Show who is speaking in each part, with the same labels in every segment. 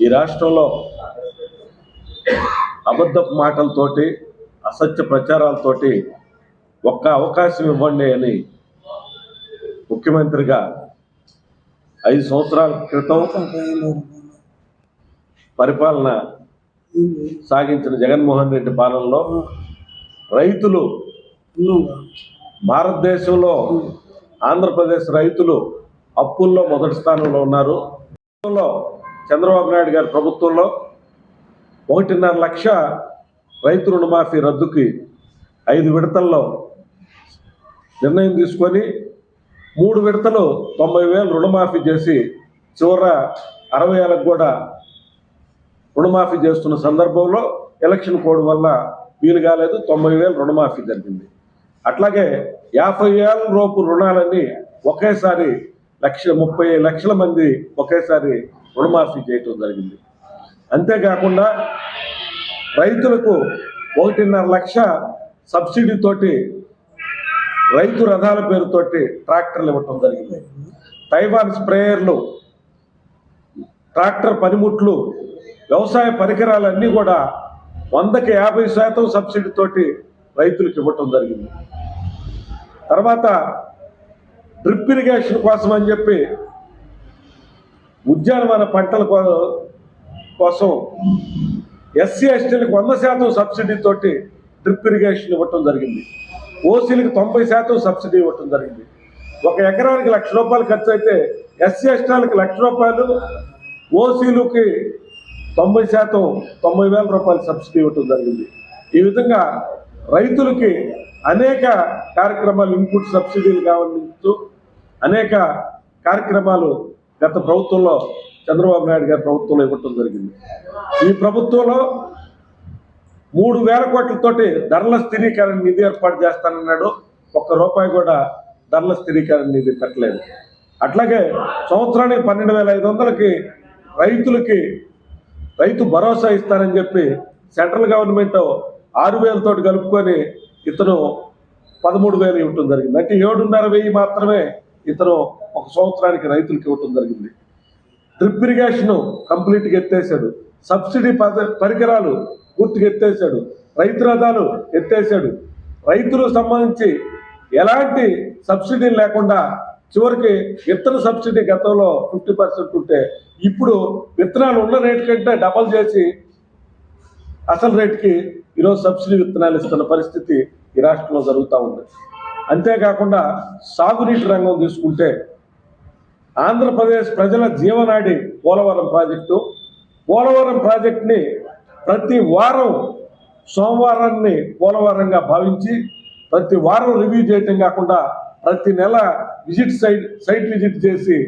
Speaker 1: ఈ రాష్ట్రంలో అబద్ధపు మాటలతోటి అసత్య ప్రచారాలతోటి ఒక్క అవకాశం ఇవ్వండి అని ముఖ్యమంత్రిగా ఐదు సంవత్సరాల క్రితం పరిపాలన సాగించిన జగన్మోహన్ రెడ్డి పాలనలో రైతులు భారతదేశంలో ఆంధ్రప్రదేశ్ రైతులు అప్పుల్లో మొదటి స్థానంలో ఉన్నారు. చంద్రబాబు నాయుడు గారి ప్రభుత్వంలో ఒకటిన్నర లక్ష రైతు రుణమాఫీ రద్దుకి ఐదు విడతల్లో నిర్ణయం తీసుకొని మూడు విడతలు తొంభై వేలు రుణమాఫీ చేసి చివర అరవై ఏళ్ళకు కూడా రుణమాఫీ చేస్తున్న సందర్భంలో ఎలక్షన్ కోడ్ వల్ల వీలు కాలేదు తొంభై వేలు రుణమాఫీ జరిగింది. అట్లాగే యాభై ఏళ్ళ లోపు రుణాలన్నీ ఒకేసారి లక్ష ముప్పై లక్షల మంది ఒకేసారి రుణమాఫీ చేయటం జరిగింది. అంతేకాకుండా రైతులకు ఒకటిన్నర లక్ష సబ్సిడీతోటి రైతు రథాల పేరుతోటి ట్రాక్టర్లు ఇవ్వటం జరిగింది. తైవాన్ స్ప్రేయర్లు ట్రాక్టర్ పనిముట్లు వ్యవసాయ పరికరాలన్నీ కూడా వందకి యాభై శాతం సబ్సిడీతోటి రైతులకు ఇవ్వటం జరిగింది. తర్వాత డ్రిప్ ఇరిగేషన్ కోసం అని చెప్పి ఉద్యానవన పంటల కోసం ఎస్సీ ఎస్టీలకు వంద శాతం సబ్సిడీ తోటి డ్రిప్ ఇరిగేషన్ ఇవ్వటం జరిగింది. ఓసీలకు తొంభై శాతం సబ్సిడీ ఇవ్వటం జరిగింది. ఒక ఎకరానికి లక్ష రూపాయలు ఖర్చు అయితే ఎస్సీ ఎస్టీలకు లక్ష రూపాయలు ఓసీలకి తొంభై శాతం తొంభై వేల రూపాయలు సబ్సిడీ ఇవ్వటం జరిగింది. ఈ విధంగా రైతులకి అనేక కార్యక్రమాలు ఇన్పుట్ సబ్సిడీలు కావచ్చు అనేక కార్యక్రమాలు గత ప్రభుత్వంలో చంద్రబాబు నాయుడు గారి ప్రభుత్వంలో ఇవ్వటం జరిగింది. ఈ ప్రభుత్వంలో మూడు వేల కోట్లతోటి ధరల స్థిరీకరణ నిధి ఏర్పాటు చేస్తానన్నాడు. ఒక్క రూపాయి కూడా ధరల స్థిరీకరణ నిధి పెట్టలేదు. అట్లాగే సంవత్సరానికి పన్నెండు వేల ఐదు వందలకి రైతులకి రైతు భరోసా ఇస్తానని చెప్పి సెంట్రల్ గవర్నమెంట్ ఆరు వేలతోటి కలుపుకొని ఇతను పదమూడు వేలు ఇవ్వటం జరిగింది. అంటే ఏడున్నర వెయ్యి మాత్రమే ఇతను ఒక సంవత్సరానికి రైతులకు ఇవ్వటం జరిగింది. డ్రిప్ ఇరిగేషన్ కంప్లీట్గా ఎత్తేసాడు. సబ్సిడీ పద- పరికరాలు పూర్తిగా ఎత్తేసాడు. రైతు రథాలు ఎత్తేసాడు. రైతులకు సంబంధించి ఎలాంటి సబ్సిడీ లేకుండా చివరికి విత్తన సబ్సిడీ గతంలో ఫిఫ్టీ పర్సెంట్ ఉంటే ఇప్పుడు విత్తనాలు ఉన్న రేటు కంటే డబల్ చేసి అసలు రేటుకి ఈరోజు సబ్సిడీ విత్తనాలు ఇస్తున్న పరిస్థితి ఈ రాష్ట్రంలో జరుగుతూ ఉంది. అంతేకాకుండా సాగునీటి రంగం తీసుకుంటే ఆంధ్రప్రదేశ్ ప్రజల జీవనాడి పోలవరం ప్రాజెక్టు పోలవరం ప్రాజెక్టుని ప్రతి వారం సోమవారాన్ని పోలవరంగా భావించి ప్రతి వారం రివ్యూ చేయటం కాకుండా ప్రతి నెల విజిట్ సైట్ సైట్ విజిట్ చేసి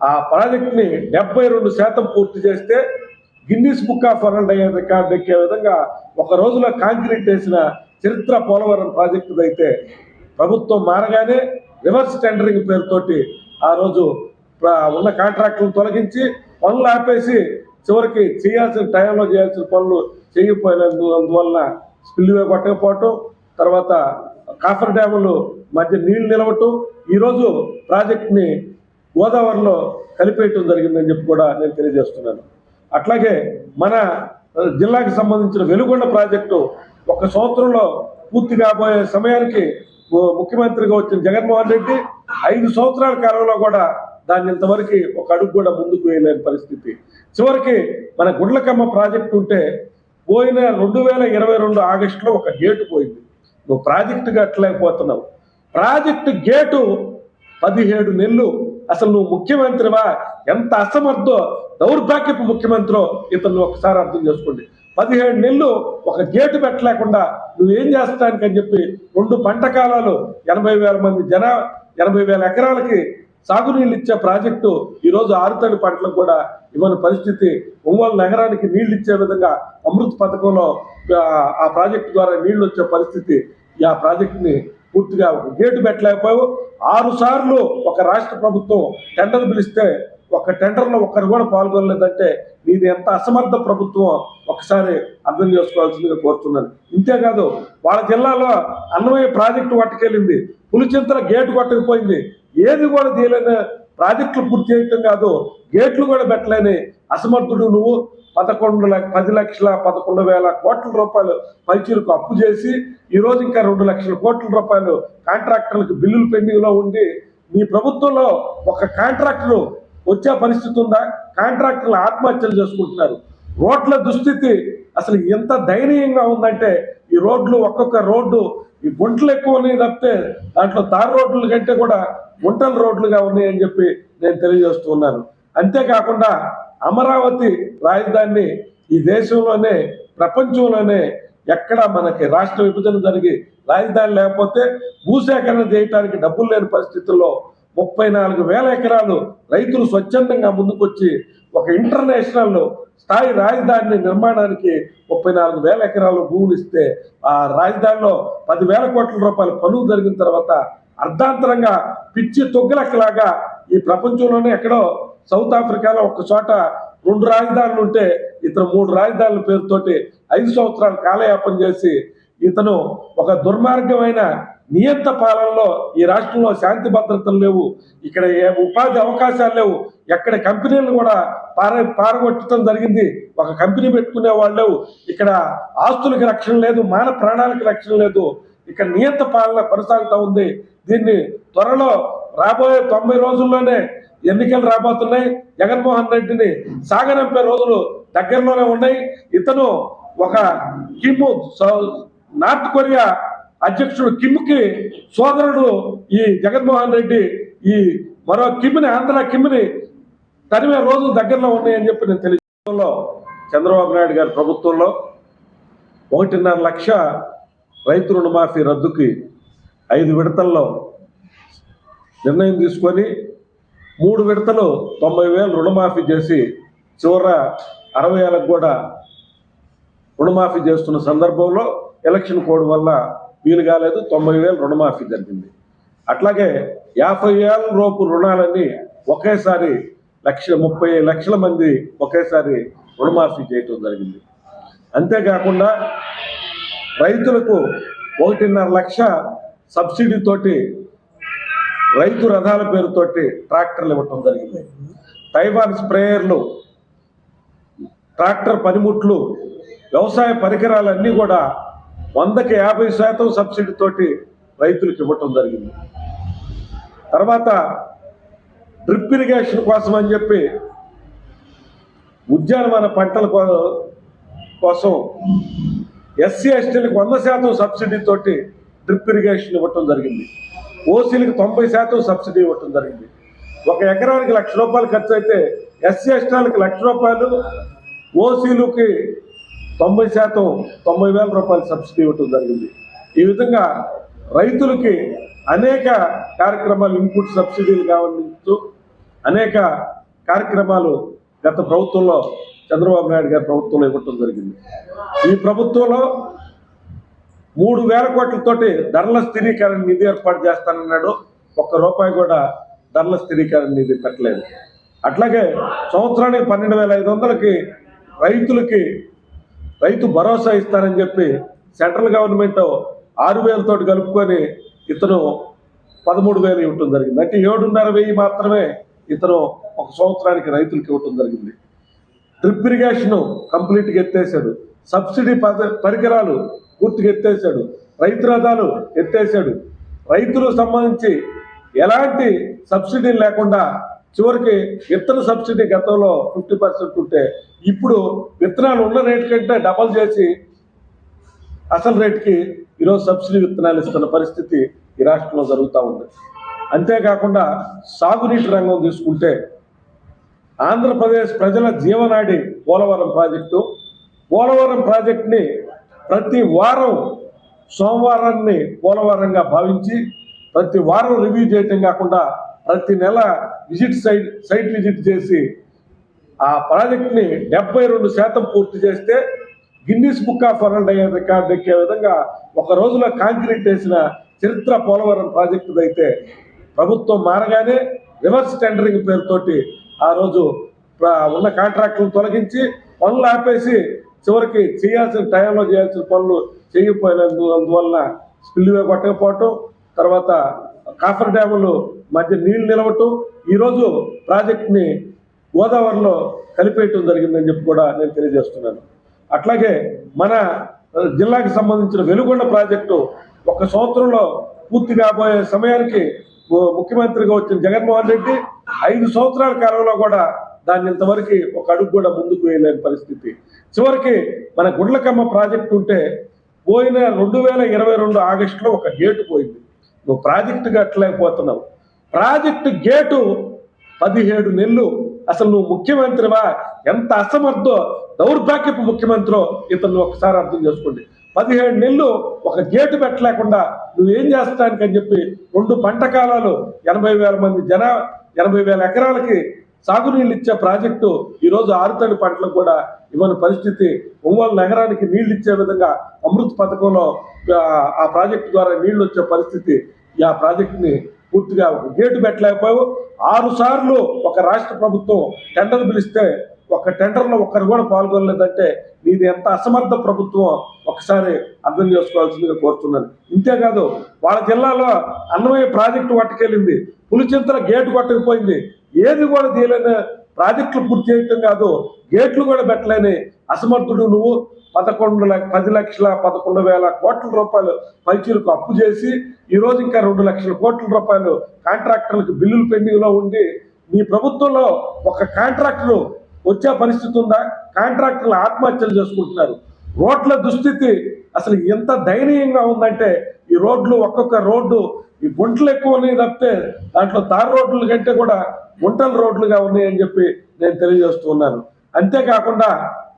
Speaker 1: ఆ ప్రాజెక్ట్ని డెబ్బై రెండు శాతం పూర్తి చేస్తే Guinness book of world record ఎక్కే విధంగా ఒక రోజులో కాంక్రీట్ వేసిన చరిత్ర పోలవరం ప్రాజెక్టు అయితే ప్రభుత్వం మారగానే రివర్స్ టెండరింగ్ పేరుతోటి ఆ రోజు ఉన్న కాంట్రాక్టులను తొలగించి పనులు ఆపేసి చివరికి చేయాల్సిన టైంలో చేయాల్సిన పనులు చేయకపోయినందు అందువలన స్పిల్వే కొట్టకపోవటం తర్వాత కాఫర్ డ్యాములు మధ్య నీళ్ళు నిలవటం ఈరోజు ప్రాజెక్ట్ని గోదావరిలో కలిపేయటం జరిగిందని చెప్పి కూడా నేను తెలియజేస్తున్నాను. అట్లాగే మన జిల్లాకు జిల్లాకి సంబంధించిన వెలుగొండ ప్రాజెక్టు ఒక సంవత్సరంలో పూర్తి కాబోయే సమయానికి ముఖ్యమంత్రిగా వచ్చిన జగన్మోహన్ రెడ్డి ఐదు సంవత్సరాల కాలంలో కూడా దాన్ని ఇంతవరకు ఒక అడుగు కూడా ముందుకు వేయలేని పరిస్థితి. చివరికి మన గుండ్లకమ్మ ప్రాజెక్టు ఉంటే పోయిన రెండు వేల ఇరవై రెండు ఆగస్టులో ఒక గేటు పోయింది. నువ్వు ప్రాజెక్టు కట్టలేకపోతున్నావు. ప్రాజెక్టు గేటు పదిహేడు నెలలు. అసలు నువ్వు ముఖ్యమంత్రివా? ఎంత అసమర్థో దౌర్భాగ్యపు ముఖ్యమంత్రో ఇతను ఒకసారి అర్థం చేసుకోండి. పదిహేడు నెలలు ఒక గేటు పెట్టలేకుండా నువ్వేం చేస్తానికి అని చెప్పి రెండు పంట కాలాలు ఎనభై వేల మంది జన ఎనభై వేల ఎకరాలకి సాగునీళ్ళు ఇచ్చే ప్రాజెక్టు ఈరోజు ఆరుతడి పంటలకు కూడా ఇవ్వని పరిస్థితి. ఒంగోలు నగరానికి నీళ్ళు ఇచ్చే విధంగా అమృత్ పథకంలో ఆ, ప్రాజెక్టు ద్వారా నీళ్ళు వచ్చే పరిస్థితి ఆ ప్రాజెక్టుని పూర్తిగా ఒక గేటు పెట్టలేకపోయావు. ఆరు సార్లు ఒక రాష్ట్ర ప్రభుత్వం టెండర్ పిలిస్తే ఒక టెండర్లో ఒక్కరు కూడా పాల్గొనలేదంటే నీది ఎంత అసమర్థ ప్రభుత్వం ఒకసారి అర్థం చేసుకోవాల్సిందిగా కోరుతున్నాను. ఇంతేకాదు వాళ్ళ జిల్లాలో అన్నమయ్య ప్రాజెక్టు పట్టుకెళ్ళింది పులిచింతల గేటు కొట్టకపోయింది ఏది కూడా తీయలేని ప్రాజెక్టులు పూర్తి చేయటం కాదు గేట్లు కూడా పెట్టలేని అసమర్థుడు నువ్వు. పదకొండు లక్ష పది లక్షల పదకొండు వేల కోట్ల రూపాయలు పైచీలకు అప్పు చేసి ఈ రోజు ఇంకా రెండు లక్షల కోట్ల రూపాయలు కాంట్రాక్టర్లకు బిల్లులు పెండింగ్లో ఉండి నీ ప్రభుత్వంలో ఒక కాంట్రాక్టర్ వచ్చే పరిస్థితి ఉందా? కాంట్రాక్టర్లు ఆత్మహత్యలు చేసుకుంటున్నారు. రోడ్ల దుస్థితి అసలు ఎంత దయనీయంగా ఉందంటే ఈ రోడ్లు ఒక్కొక్క రోడ్డు ఈ గుంటలు ఎక్కువ తప్పితే దాంట్లో తార్ రోడ్ల కంటే కూడా గుంటల రోడ్లుగా ఉన్నాయని చెప్పి నేను తెలియజేస్తూ ఉన్నాను. అంతేకాకుండా అమరావతి రాజధానిని ఈ దేశంలోనే ప్రపంచంలోనే ఎక్కడ మనకి రాష్ట్ర విభజన జరిగి రాజధాని లేకపోతే భూసేకరణ చేయడానికి డబ్బులు లేని పరిస్థితుల్లో ముప్పై నాలుగు వేల ఎకరాలు రైతులు స్వచ్ఛందంగా ముందుకొచ్చి ఒక ఇంటర్నేషనల్ స్థాయి రాజధాని నిర్మాణానికి ముప్పై నాలుగు వేల ఎకరాలు భూములు ఇస్తే ఆ రాజధానిలో పదివేల కోట్ల రూపాయల పనులు జరిగిన తర్వాత అర్ధాంతరంగా పిచ్చి తొగ్గులక్కలాగా ఈ ప్రపంచంలోనే ఎక్కడో సౌత్ ఆఫ్రికాలో ఒక చోట రెండు రాజధానులు ఉంటే ఇతను మూడు రాజధానుల పేరుతోటి ఐదు సంవత్సరాలు కాలయాపన చేసి ఇతను ఒక దుర్మార్గమైన నియంత పాలనలో ఈ రాష్ట్రంలో శాంతి భద్రతలు లేవు. ఇక్కడ ఉపాధి అవకాశాలు లేవు. ఎక్కడ కంపెనీలు కూడా పార పారగొట్టడం జరిగింది. ఒక కంపెనీ పెట్టుకునే వాళ్ళు లేవు. ఇక్కడ ఆస్తులకు రక్షణ లేదు మాన ప్రాణాలకు రక్షణ లేదు. ఇక్కడ నియంత పాలన కొనసాగుతూ ఉంది. దీన్ని త్వరలో రాబోయే తొంభై రోజుల్లోనే ఎన్నికలు రాబోతున్నాయి. జగన్మోహన్ రెడ్డిని సాగనంపే రోజులు దగ్గరలోనే ఉన్నాయి. ఇతను ఒక కిమ్ నార్త్ కొరియా అధ్యక్షుడు కిమ్కి సోదరుడు ఈ జగన్మోహన్ రెడ్డి ఈ మరో కిమ్ని ఆంధ్ర కిమ్ని తరిమే రోజులు దగ్గరలో ఉన్నాయని చెప్పి నేను తెలియజేయంలో చంద్రబాబు నాయుడు గారి ప్రభుత్వంలో ఒకటిన్నర లక్ష రైతు రుణమాఫీ రద్దుకి ఐదు విడతల్లో నిర్ణయం తీసుకొని మూడు విడతలు తొంభై వేలు రుణమాఫీ చేసి చివర అరవై ఏళ్ళకు కూడా రుణమాఫీ చేస్తున్న సందర్భంలో ఎలక్షన్ కోడ్ వల్ల వీలు కాలేదు తొంభై వేలు రుణమాఫీ జరిగింది. అట్లాగే యాభై ఏళ్ళ లోపు రుణాలన్నీ ఒకేసారి లక్ష ముప్పై లక్షల మంది ఒకేసారి రుణమాఫీ చేయటం జరిగింది. అంతేకాకుండా రైతులకు ఒకటిన్నర లక్ష సబ్సిడీతోటి రైతు రథాల పేరుతోటి ట్రాక్టర్లు ఇవ్వటం జరిగింది. తైవాన్ స్ప్రేయర్లు ట్రాక్టర్ పనిముట్లు వ్యవసాయ పరికరాలన్నీ కూడా వందకి యాభై శాతం సబ్సిడీతోటి రైతులకు ఇవ్వటం జరిగింది. తర్వాత డ్రిప్ ఇరిగేషన్ కోసం అని చెప్పి ఉద్యానవన పంటల కోసం ఎస్సీ ఎస్టీలకు వంద శాతం సబ్సిడీతోటి డ్రిప్ ఇరిగేషన్ ఇవ్వటం జరిగింది. ఓసీలకు తొంభై శాతం సబ్సిడీ ఇవ్వటం జరిగింది. ఒక ఎకరానికి లక్ష రూపాయలు ఖర్చు అయితే ఎస్సీ ఎస్టీలకు లక్ష రూపాయలు ఓసీలకి తొంభై శాతం తొంభై వేల రూపాయలు సబ్సిడీ ఇవ్వటం జరిగింది. ఈ విధంగా రైతులకి అనేక కార్యక్రమాలు ఇన్పుట్ సబ్సిడీలు కావచ్చు అనేక కార్యక్రమాలు గత ప్రభుత్వంలో చంద్రబాబు నాయుడు గారి ప్రభుత్వంలో ఇవ్వటం జరిగింది. ఈ ప్రభుత్వంలో మూడు వేల కోట్లతోటి ధరల స్థిరీకరణ నిధి ఏర్పాటు చేస్తానన్నాడు. ఒక్క రూపాయి కూడా ధరల స్థిరీకరణ నిధి పెట్టలేదు. అట్లాగే సంవత్సరానికి పన్నెండు వేల ఐదు వందలకి రైతులకి రైతు భరోసా ఇస్తారని చెప్పి సెంట్రల్ గవర్నమెంట్ ఆరు వేలతోటి కలుపుకొని ఇతను పదమూడు వేలు ఇవ్వటం జరిగింది. అంటే ఏడున్నర వెయ్యి మాత్రమే ఇతను ఒక సంవత్సరానికి రైతులకు ఇవ్వటం జరిగింది. డ్రిప్ ఇరిగేషన్ కంప్లీట్గా ఎత్తేసాడు సబ్సిడీ పరికరాలు పూర్తిగా ఎత్తేసాడు రైతు రథాలు ఎత్తేసాడు రైతులకు సంబంధించి ఎలాంటి సబ్సిడీ లేకుండా చివరికి విత్తన సబ్సిడీ గతంలో ఫిఫ్టీ పర్సెంట్ ఉంటే ఇప్పుడు విత్తనాలు ఉన్న రేటు కంటే డబల్ చేసి అసలు రేటుకి ఈరోజు సబ్సిడీ విత్తనాలు ఇస్తున్న పరిస్థితి ఈ రాష్ట్రంలో జరుగుతూ ఉంది. అంతేకాకుండా సాగునీటి రంగం తీసుకుంటే ఆంధ్రప్రదేశ్ ప్రజల జీవనాడి పోలవరం ప్రాజెక్టు పోలవరం ప్రాజెక్టుని ప్రతి వారం సోమవారాన్ని పోలవరంగా భావించి ప్రతి వారం రివ్యూ చేయటం కాకుండా ప్రతి నెల విజిట్ సైట్ సైట్ విజిట్ చేసి ఆ ప్రాజెక్ట్ని డెబ్బై రెండు శాతం పూర్తి చేస్తే గిన్నీస్ బుక్ ఆఫ్ వరల్డ్ అయ్యే రికార్డ్ ఎక్కే విధంగా ఒక రోజులో కాంక్రీట్ వేసిన చరిత్ర పోలవరం ప్రాజెక్టు అయితే ప్రభుత్వం మారగానే రివర్స్ టెండరింగ్ పేరుతోటి ఆ రోజు ఉన్న కాంట్రాక్టులు తొలగించి పనులు ఆపేసి చివరికి చేయాల్సిన టైంలో చేయాల్సిన పనులు చేయకపోయినందు అందువలన స్పిల్వే కొట్టకపోవటం తర్వాత కాఫర్ డ్యాములు మధ్య నీళ్ళు నిలవటం ఈరోజు ప్రాజెక్ట్ని గోదావరిలో కలిపేయటం జరిగిందని చెప్పి కూడా నేను తెలియజేస్తున్నాను. అట్లాగే మన జిల్లాకి సంబంధించిన వెలుగొండ ప్రాజెక్టు ఒక సంవత్సరంలో పూర్తి కాబోయే సమయానికి ముఖ్యమంత్రిగా వచ్చిన జగన్మోహన్ రెడ్డి ఐదు సంవత్సరాల కాలంలో కూడా దాన్ని ఇంతవరకు ఒక అడుగు కూడా ముందుకు వేయలేని పరిస్థితి. చివరికి మన గుండ్లకమ్మ ప్రాజెక్టు ఉంటే పోయిన రెండు వేల ఇరవై రెండు ఆగస్టులో ఒక గేటు పోయింది. నువ్వు ప్రాజెక్టుగా అట్లేకపోతున్నావు ప్రాజెక్టు గేటు పదిహేడు నెలలు. అసలు నువ్వు ముఖ్యమంత్రివా? ఎంత అసమర్థో దౌర్భాగ్యపు ముఖ్యమంత్రో ఇతను ఒకసారి అర్థం చేసుకోండి. పదిహేడు నెలలు ఒక గేటు పెట్టలేకుండా నువ్వేం చేస్తానికి అని చెప్పి రెండు పంట కాలాలు ఎనభై వేల మంది జన ఎనభై వేల ఎకరాలకి సాగునీళ్ళు ఇచ్చే ప్రాజెక్టు ఈరోజు ఆరుతడి పంటలకు కూడా ఇవ్వని పరిస్థితి. ఒంగోలు నగరానికి నీళ్ళు ఇచ్చే విధంగా అమృత్ పథకంలో ఆ, ఆ ప్రాజెక్టు ద్వారా నీళ్ళు వచ్చే పరిస్థితి ఈ ఆ ప్రాజెక్టుని పూర్తిగా ఒక గేటు పెట్టలేకపోయావు. ఆరు సార్లు ఒక రాష్ట్ర ప్రభుత్వం టెండర్ పిలిస్తే ఒక టెండర్లో ఒక్కరు కూడా పాల్గొనలేదంటే నీది ఎంత అసమర్థ ప్రభుత్వం ఒకసారి అర్థం చేసుకోవాల్సిందిగా కోరుతున్నాను. ఇంతేకాదు వాళ్ళ జిల్లాలో అన్నమయ్య ప్రాజెక్టు పట్టుకెళ్ళింది. పులిచింతల గేటు కొట్టకపోయింది. ఏది కూడా తీయలేని ప్రాజెక్టులు పూర్తి చేయటం కాదు గేట్లు కూడా పెట్టలేని అసమర్థుడు నువ్వు. పదకొండు లక్ష పది లక్షల పదకొండు వేల కోట్ల రూపాయలు పైచీలకు అప్పు చేసి ఈ రోజు ఇంకా రెండు లక్షల కోట్ల రూపాయలు కాంట్రాక్టర్లకు బిల్లులు పెండింగ్లో ఉండి నీ ప్రభుత్వంలో ఒక కాంట్రాక్టర్ వచ్చే పరిస్థితి ఉందా? కాంట్రాక్టర్లు ఆత్మహత్యలు చేసుకుంటున్నారు. రోడ్ల దుస్థితి అసలు ఎంత దయనీయంగా ఉందంటే ఈ రోడ్లు ఒక్కొక్క రోడ్డు ఈ గుంటలు ఎక్కువ ఉన్నాయి తప్పితే దాంట్లో తార్ రోడ్ల కంటే కూడా గుంటల రోడ్లుగా ఉన్నాయి అని చెప్పి నేను తెలియజేస్తూ ఉన్నాను. అంతేకాకుండా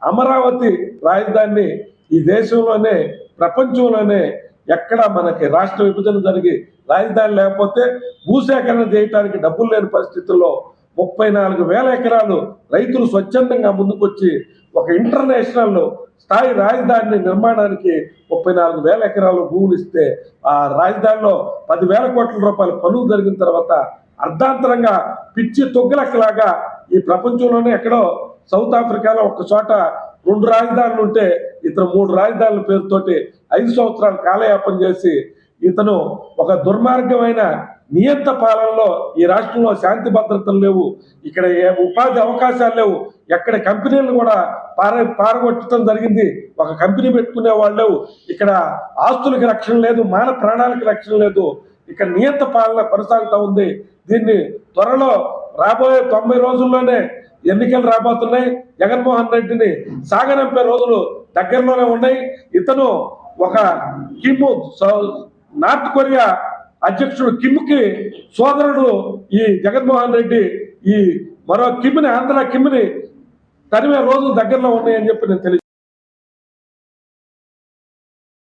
Speaker 1: అమరావతి రాజధానిని ఈ దేశంలోనే ప్రపంచంలోనే ఎక్కడ మనకి రాష్ట్ర విభజన జరిగి రాజధాని లేకపోతే భూసేకరణ చేయడానికి డబ్బులు లేని పరిస్థితుల్లో ముప్పై నాలుగు వేల ఎకరాలు రైతులు స్వచ్ఛందంగా ముందుకొచ్చి ఒక ఇంటర్నేషనల్ స్థాయి రాజధాని నిర్మాణానికి ముప్పై నాలుగు వేల ఎకరాలు భూములు ఇస్తే ఆ రాజధానిలో పదివేల కోట్ల రూపాయల పనులు జరిగిన తర్వాత అర్ధాంతరంగా పిచ్చి తొగ్గులక్కలాగా ఈ ప్రపంచంలోనే ఎక్కడో సౌత్ ఆఫ్రికాలో ఒక చోట రెండు రాజధానులు ఉంటే ఇతను మూడు రాజధానుల పేరుతోటి ఐదు సంవత్సరాలు కాలయాపన చేసి ఇతను ఒక దుర్మార్గమైన నియంత పాలనలో ఈ రాష్ట్రంలో శాంతి భద్రతలు లేవు. ఇక్కడ ఉపాధి అవకాశాలు లేవు. ఎక్కడ కంపెనీలు కూడా పార పారగొట్టడం జరిగింది. ఒక కంపెనీ పెట్టుకునే వాళ్ళు ఇక్కడ ఆస్తులకి రక్షణ లేదు మాన ప్రాణాలకు రక్షణ లేదు. ఇక్కడ నియంత పాలన కొనసాగుతూ ఉంది. దీన్ని త్వరలో రాబోయే తొంభై రోజుల్లోనే ఎన్నికలు రాబోతున్నాయి. జగన్మోహన్ రెడ్డిని సాగనంపే రోజులు దగ్గరలోనే ఉన్నాయి. ఇతను ఒక కిమ్ సౌ- నార్త్ కొరియా అధ్యక్షుడు కిమ్కి సోదరుడు ఈ జగన్మోహన్ రెడ్డి ఈ మరో కిమ్ని ఆంధ్ర కిమ్ని తరిమే రోజులు దగ్గరలో ఉన్నాయని చెప్పి నేను తెలియ